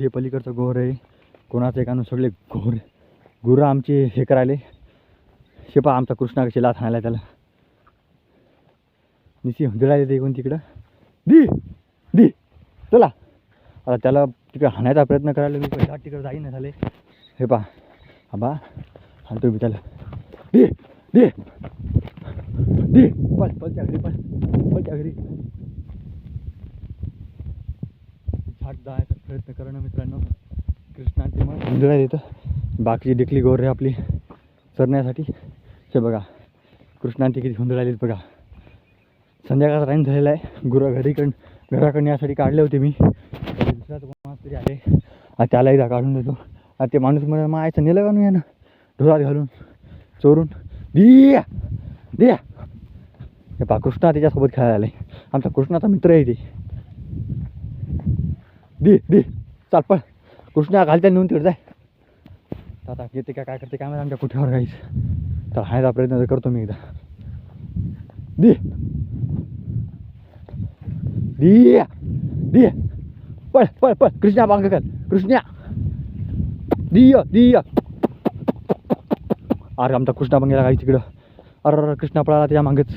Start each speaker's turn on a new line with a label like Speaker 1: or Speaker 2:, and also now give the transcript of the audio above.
Speaker 1: हे पलीकडचं गोर आहे. कोणाचं एकानं सगळे घोर गुरं आमचे हे करायले. शेपा आमचा कृष्णा कशी लाथ हाणायला त्याला. निशी हुंदळायला ते कोण तिकडं. दी दी चला. आता त्याला तिकडे हाणायचा प्रयत्न करायला मी पहिला तिकडे जाईन ना झाले. हे पा आबा हाणतो मी त्याला. दे दे. दे पळ पळ त्या घरी पळ पळ त्या घरी. झाड जायचा प्रयत्न करणं मित्रांनो. कृष्णाची मग. हुंदळा येतं बाकीची डिकली गोर आपली. चरण्यासाठी. हे बघा. कृष्णांची किती हुंदळालीत बघा. संध्याकाळचा टाईम झालेला आहे. गुरं घरीकडं घराकडून यासाठी काढले होते मी. दुसऱ्या माणूस तरी आले. आता त्याला एकदा काढून देतो. आता ते माणूस मग मायचं नेलं का नाही ना ढोरात घालून चोरून. दिया! दिया! हे पा कृष्णा त्याच्यासोबत खेळायला आले आमचा कृष्णाचा मित्र आहे ते. दे दे चाल पळ. कृष्णा घालत्या नेऊन तिकडे जाय. आता येते का काय करते काय माहिती आमच्या कुठेवर काहीच तर हायचा प्रयत्न तर करतो मी एकदा. दे. दिया दिया पळ पळ पळ. कृष्णा मागं कर. कृष्णा. दिया दिया अरे आमचा कृष्णा पण गेला काही तिकडं. अरे अरे कृष्णा पळाला त्याच्या मागेच.